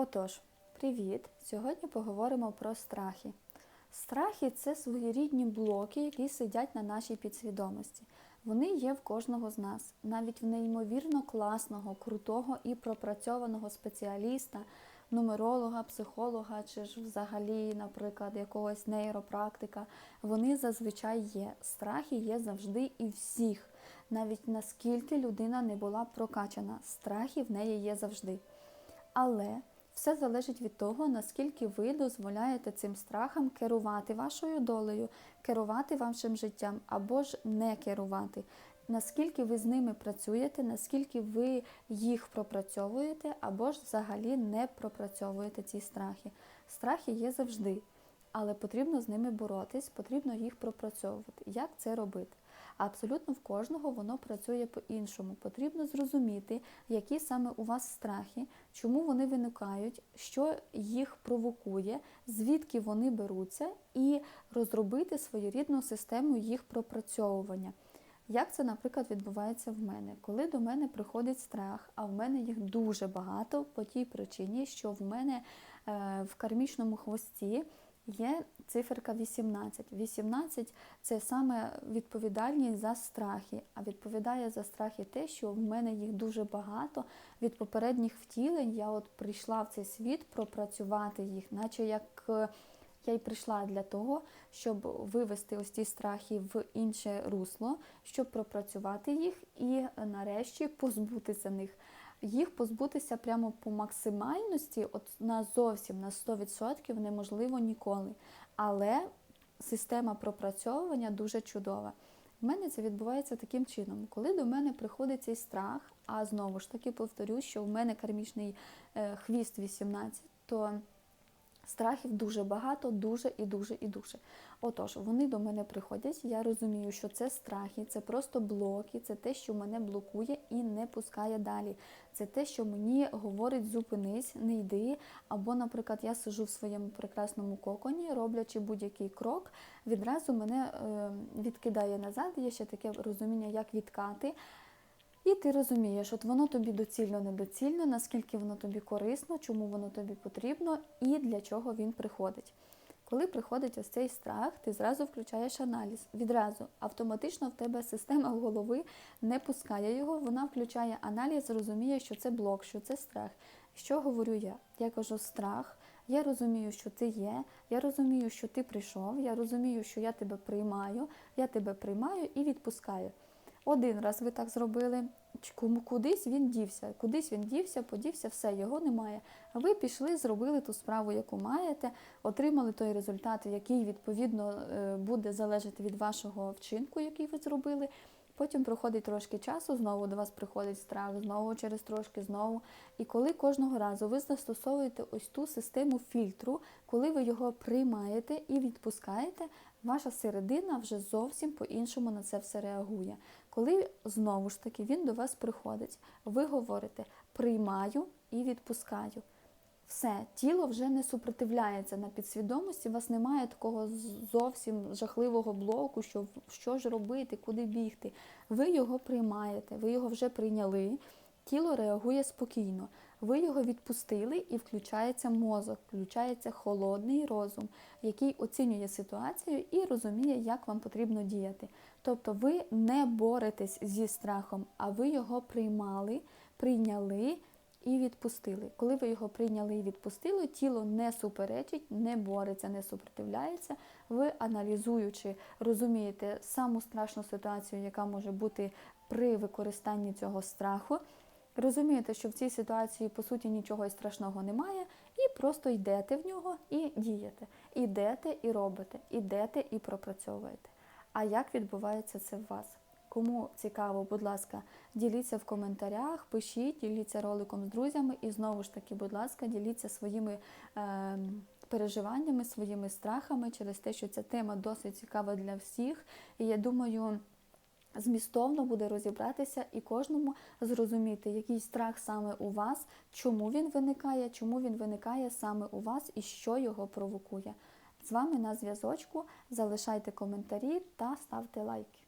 Отож, привіт! Сьогодні поговоримо про страхи. Страхи це своєрідні блоки, які сидять на нашій підсвідомості. Вони є в кожного з нас, навіть в неймовірно класного, крутого і пропрацьованого спеціаліста, нумеролога, психолога чи ж взагалі, наприклад, якогось нейропрактика. Вони зазвичай є. Страхи є завжди і всіх. Навіть наскільки людина не була прокачана, страхи в неї є завжди. Але все залежить від того, наскільки ви дозволяєте цим страхам керувати вашою долею, керувати вашим життям або ж не керувати. Наскільки ви з ними працюєте, наскільки ви їх пропрацьовуєте, або ж взагалі не пропрацьовуєте ці страхи. Страхи є завжди, але потрібно з ними боротись, потрібно їх пропрацьовувати. Як це робити? Абсолютно в кожного воно працює по-іншому. Потрібно зрозуміти, які саме у вас страхи, чому вони виникають, що їх провокує, звідки вони беруться, і розробити своєрідну систему їх пропрацьовування. Як це, наприклад, відбувається в мене? Коли до мене приходить страх, а в мене їх дуже багато по тій причині, що в мене е, в кармічному хвості є циферка 18. 18 це саме відповідальність за страхи. А відповідає за страхи те, що в мене їх дуже багато. Від попередніх втілень я от прийшла в цей світ пропрацювати їх, наче як. е, я й прийшла для того, щоб вивести ось ці страхи в інше русло, щоб пропрацювати їх і нарешті позбутися них. Їх позбутися прямо по максимальності, от на зовсім на 100% неможливо ніколи. Але система пропрацьовування дуже чудова. В мене це відбувається таким чином, коли до мене приходить цей страх, а знову ж таки повторюю, що в мене кармічний е, хвіст 18, то Страхів дуже багато, дуже і дуже і дуже. Отож, вони до мене приходять. Я розумію, що це страхи, це просто блоки, це те, що мене блокує і не пускає далі. Це те, що мені говорить зупинись, не йди. Або, наприклад, я сижу в своєму прекрасному коконі, роблячи будь-який крок, відразу мене е, відкидає назад. Є ще таке розуміння, як відкати. І ти розумієш, от воно тобі доцільно, недоцільно, наскільки воно тобі корисно, чому воно тобі потрібно і для чого він приходить. Коли приходить ось цей страх, ти зразу включаєш аналіз. Відразу автоматично в тебе система голови не пускає його, вона включає аналіз, розуміє, що це блок, що це страх. Що говорю я? Я кажу страх. Я розумію, що ти є, я розумію, що ти прийшов, я розумію, що я тебе приймаю, я тебе приймаю і відпускаю. Один раз ви так зробили, кудись він дівся, кудись він дівся, подівся, все, його немає. А ви пішли, зробили ту справу, яку маєте, отримали той результат, який відповідно е, буде залежати від вашого вчинку, який ви зробили. Потім проходить трошки часу, знову до вас приходить страх, знову через трошки, знову. І коли кожного разу ви застосовуєте ось ту систему фільтру, коли ви його приймаєте і відпускаєте, ваша середина вже зовсім по-іншому на це все реагує. Коли знову ж таки він до вас приходить, ви говорите приймаю і відпускаю. Все, тіло вже не супротивляється на підсвідомості, у вас немає такого зовсім жахливого блоку, що що ж робити, куди бігти. Ви його приймаєте, ви його вже прийняли, тіло реагує спокійно. Ви його відпустили і включається мозок, включається холодний розум, який оцінює ситуацію і розуміє, як вам потрібно діяти. Тобто ви не боретесь зі страхом, а ви його приймали, прийняли і відпустили. Коли ви його прийняли і відпустили, тіло не суперечить, не бореться, не супротивляється. Ви аналізуючи, розумієте саму страшну ситуацію, яка може бути при використанні цього страху. Розумієте, що в цій ситуації по суті нічого страшного немає, і просто йдете в нього і дієте. Ідете і робите, ідете і пропрацьовуєте. А як відбувається це в вас? Кому цікаво, будь ласка, діліться в коментарях, пишіть, діліться роликом з друзями і знову ж таки, будь ласка, діліться своїми е, переживаннями, своїми страхами через те, що ця тема досить цікава для всіх. І я думаю. Змістовно буде розібратися і кожному зрозуміти, який страх саме у вас, чому він виникає, чому він виникає саме у вас і що його провокує. З вами на зв'язочку. Залишайте коментарі та ставте лайки.